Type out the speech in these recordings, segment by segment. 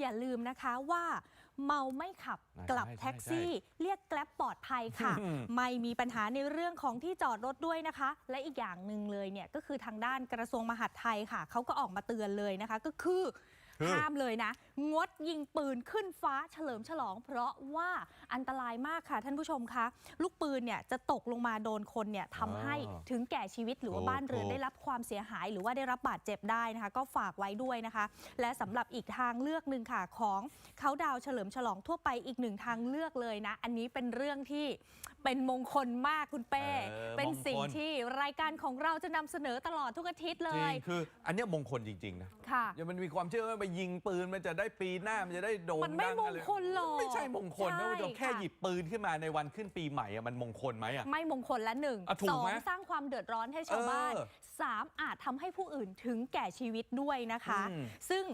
อย่าลืมนะคะว่าเมาไม่ขับอ่ากลับใช่แท็กซี่ เรียกแกล็บปลอดภัยค่ะอืมไม่มีปัญหาในเรื่องของที่จอดรถด้วยนะคะ และอีกอย่างหนึ่งเลยเนี่ยก็คือทางด้านกระทรวงมหาดไทยค่ะเขาก็ออกมาเตือนเลยนะคะ ก็คือคือ ห้ามเลยนะ งดยิงปืนขึ้นฟ้าเฉลิมฉลอง เพราะว่าอันตรายมากค่ะท่านผู้ชมคะลูกปืนเนี่ยจะตกลงมาโดนคนเนี่ยทำให้อ๋อถึงแก่ชีวิตหรือว่าถูกบ้านเรือนถูกได้รับความเสียหาย หรือว่าได้รับบาดเจ็บได้นะคะ ก็ฝากไว้ด้วยนะคะ และสำหรับอีกทางเลือกหนึ่งค่ะของเขาดาวน์เฉลิมฉลองทั่วไปอีกหนึ่งทางเลือกเลยนะ อันนี้เป็นเรื่องที่เป็นมงคลมากคุณเป้เออเป็นสิ่งมงคลที่รายการของเราจะนำเสนอตลอดทุกอาทิตย์เลจริยงคืออันเนี้ยมงคลจริงๆนะค่ะยังมันมีความเชื่อว่าไปยิงปืนมันจะได้ปีหน้ามันจะได้โด่งมันไม่ดังอะไรมงคลหรอกไม่ใช่มงคลนะใช่คุณผู้ชมแค่ค่ะหยิบปืนขึ้นมาในวันขึ้นปีใหม่อะมันมงคลไหมอะ ไม่มงคลละหนึ่งอะถูสกองไหมสร้างความเดือดร้อนให้ชาวบ้านเออสามอาจทำให้ผู้อื่นถึงแก่ชีวิตด้วยนะคะ อืม ซึ่ง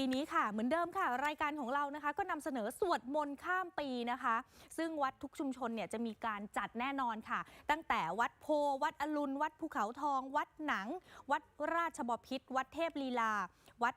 ปีนี้ค่ะ เหมือนเดิมค่ะ รายการของเรานะคะ ก็นำเสนอสวดมนต์ข้ามปีนะคะ ซึ่งวัดทุกชุมชนเนี่ยจะมีการจัดแน่นอนค่ะ ตั้งแต่วัดโพ วัดอรุณ วัดภูเขาทอง วัดหนัง วัดราชบพิตรวัดเทพลีลา วัด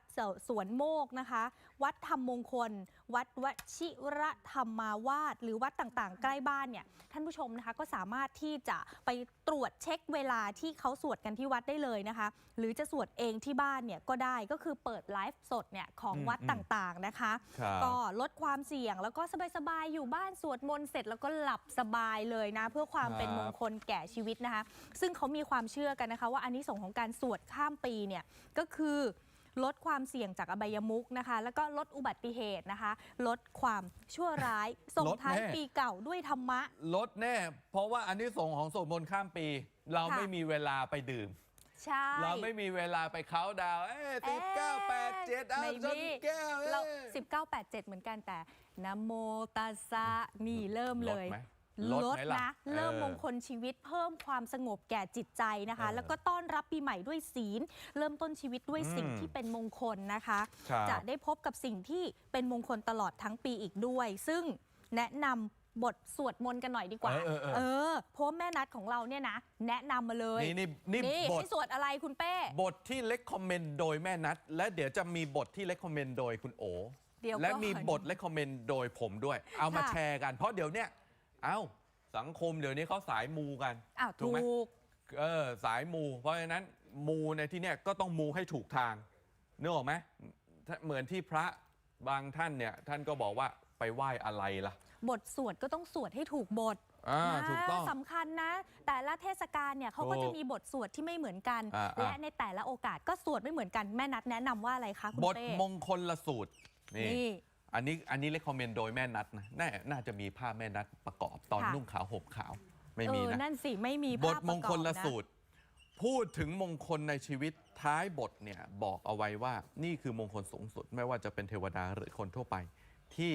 สวนโมกนะคะ วัดธรรมมงคล วัดวชิระธรรมาวาสหรือวัดต่างๆ ใกล้บ้านเนี่ยท่านผู้ชมนะคะก็สามารถที่จะไปตรวจเช็คเวลาที่เขาสวดกันที่วัดได้เลยนะคะ หรือจะสวดเองที่บ้านเนี่ยก็ได้ก็คือเปิดไลฟ์สดเนี่ยของอืมวัดอืมต่างๆนะคะ ครับก็ลดความเสี่ยงแล้วก็สบายๆอยู่บ้านสวดมนต์เสร็จแล้วก็หลับสบายเลยนะ เพื่อความเป็นมงคลแก่ชีวิตนะคะ ซึ่งเขามีความเชื่อกันนะคะ ว่าอันนี้ส่งส์ของการสวดข้ามปีเนี่ยก็คือลดความเสี่ยงจากอบายมุกนะคะ แล้วก็ลดอุบัติเหตุนะคะ ลดความชั่วร้ายส่งลดท้ายแน่ ปีเก่าด้วยธรรมะ ลดแน่ เพราะว่าอันนี้ส่งส์ของสวดมนต์ข้ามปี เราค่ะ ไม่มีเวลาไปดื่ม ใช่ เราไม่มีเวลาไปเขาน์ดาวน์เอ้ยสิบเก้าแปดเจ็ดเอาไม่จนมีแก้วเอ้ยเราสิบเก้าแปดเจ็ดเหมือนกันแต่นะโมตัสสะนี่เริ่มเลย ลดไหมลดไหมล่ะนะเออเริ่มมงคลชีวิตเพิ่มความสงบแก่จิตใจนะคะ เออแล้วก็ต้อนรับปีใหม่ด้วยศีล เริ่มต้นชีวิตด้วยสิ่งอืมที่เป็นมงคลนะคะ ครับ จะได้พบกับสิ่งที่เป็นมงคลตลอดทั้งปีอีกด้วย ซึ่งแนะนำ บทสวดมนต์กันหน่อยดีกว่า เออเออเออ เออเพราะว่าแม่นัดของเราเนี่ยนะ แนะนำมาเลยนี่นี่นี่นี่บท ให้สวดอะไรคุณเป้ บทที่เล็กคอมเมนต์โดยแม่นัดและเดี๋ยวจะมีบทที่เล็กคอมเมนต์โดยคุณโอเดี๋ยวก่อนและมีบทเล็กคอมเมนต์โดยผมด้วย เอามาค่ะ แชร์กันเพราะเดี๋ยวเนี้ยเอ้าสังคมเดี๋ยวนี้เขาสายมูกันอ้าวถูกถูไหม ก เออสายมู เพราะฉะนั้นมูในที่เนี้ยก็ต้องมูให้ถูกทางนึกออกไหมถ้าเหมือนที่พระบางท่านเนี่ยท่านก็บอกว่า ไปไหว้อะไรล่ะ บทสวดก็ต้องสวดให้ถูกบทอ่านะถูกต้องสำคัญนะ แต่ละเทศกาลเนี่ยเขาก็ถูกจะมีบทสวดที่ไม่เหมือนกัน อ่าอ่าและในแต่ละโอกาสก็สวดไม่เหมือนกันแม่นัดแนะนำว่าอะไรคะคุณบทเป้มงคลละสูตร นี่ นี่อันนี้อันนี้เล็กคอมเมนต์โดยแม่นัดนะน่าน่าจะมีภาพแม่นัดประกอบตอนค่ะ นุ่งขาวห่มขาว ไม่เอมีอนะ นั่นสิไม่มีบภาทพมงคลละปรกอบนสูตร พูดถึงมงคลในชีวิตท้ายบทเนี่ยบอกเอาไว้ว่านี่คือมงคลสูงสุดไม่ว่าจะเป็นเทวดาหรือคนทั่วไป ที่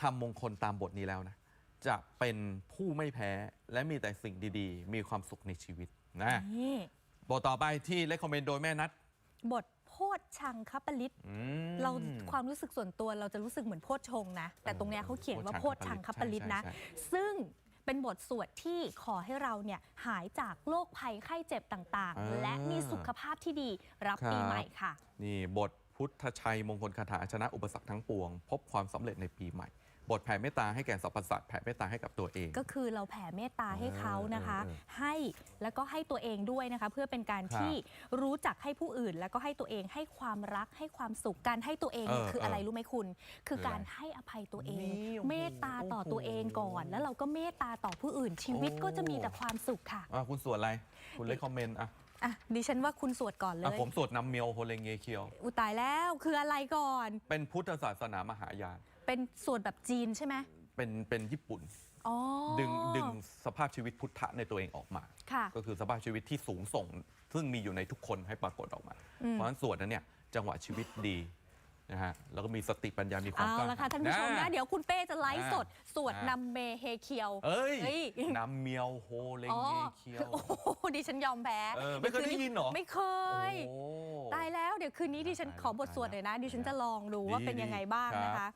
ทำมงคลตามบทนี้แล้วนะ จะเป็นผู้ไม่แพ้และมีแต่สิ่งดีๆ มีความสุขในชีวิตนะ นี่บทต่อไปที่เลคคอมเมนต์โดยแม่นัดบทโพชชังคปลิต อืม เราความรู้สึกส่วนตัวเราจะรู้สึกเหมือนโพชชงนะ แต่ตรงเนี้ยเขาเขียนว่าโพโพชชชัชังงคคปปลิลิตตนะใช่ใช่ ซึ่งเป็นบทสวดที่ขอให้เราเนี่ยหายจากโรคภัยไข้เจ็บต่างอ่าๆ และมีสุขภาพที่ดีรับครับปีใหม่ค่ะ นี่บท พุทธชัยมงคลคาถาชนะอุปสรรคทั้งปวง พบความสำเร็จในปีใหม่ บทแผ่เมตตาให้แก่สรรพสัตว์แผ่เมตตาให้กับตัวเอง ก็คือเราแผ่เมตตาให้เขานะคะเออเออเออให้แล้วก็ให้ตัวเองด้วยนะคะ เพื่อเป็นการครับที่รู้จักให้ผู้อื่น แล้วก็ให้ตัวเองให้ความรักให้ความสุขการให้ตัวเองเนี่ยเออคืออะไรเออรู้ไหมคุณ คือคืออะไรการให้อภัยตัวเองนี่โอ้โหเมตตาต่อตัวเองก่อน แล้วเราก็เมตตาต่อผู้อื่นชีวิตโอ้ก็จะมีแต่ความสุขค่ะอะคุณสวดอะไรคุณเลคคอมเมนต์อะ อะดิฉันว่าคุณสวดก่อนเลอะย ผมสวดนำเมียวโฮเลงเงเคียว อุยตายแล้วคืออะไรก่อน เป็นพุทธศาสนามหายาน เป็นสวดแบบจีนใช่ไหมเป็นเป็นญี่ปุ่น อ๋อดึงดึงสภาพชีวิตพุทธะในตัวเองออกมา ค่ะ ก็คือสภาพชีวิตที่สูงส่ง ซึ่งมีอยู่ในทุกคนให้ปรากฏออกมา เพราะฉะนั้นสวดนั้นเนี่ยจังหวะชีวิตดี นะฮะแล้วก็มีสติปัญญา มีความเอากล้าละค่ะท่านผู้ชมนะนะเดี๋ยวคุณเป้จะไลฟ์สดอ่าสวดอ่านนำเมเฮเคียวเอ้ยเฮ้ยนำเมียวโฮเลงอ๋อเงเคียว โอ้โหดิฉันยอมแพ้เออไม่เคยได้ยินเหรอ ไม่เคย โอ้ ตายแล้วเดี๋ยวคืนนี้ดิฉันตายแล้วขอบทสวดหน่อยนะ ดิฉันจะลองดูดีว่าเป็นยังไงบ้างดีนะครัคะ บ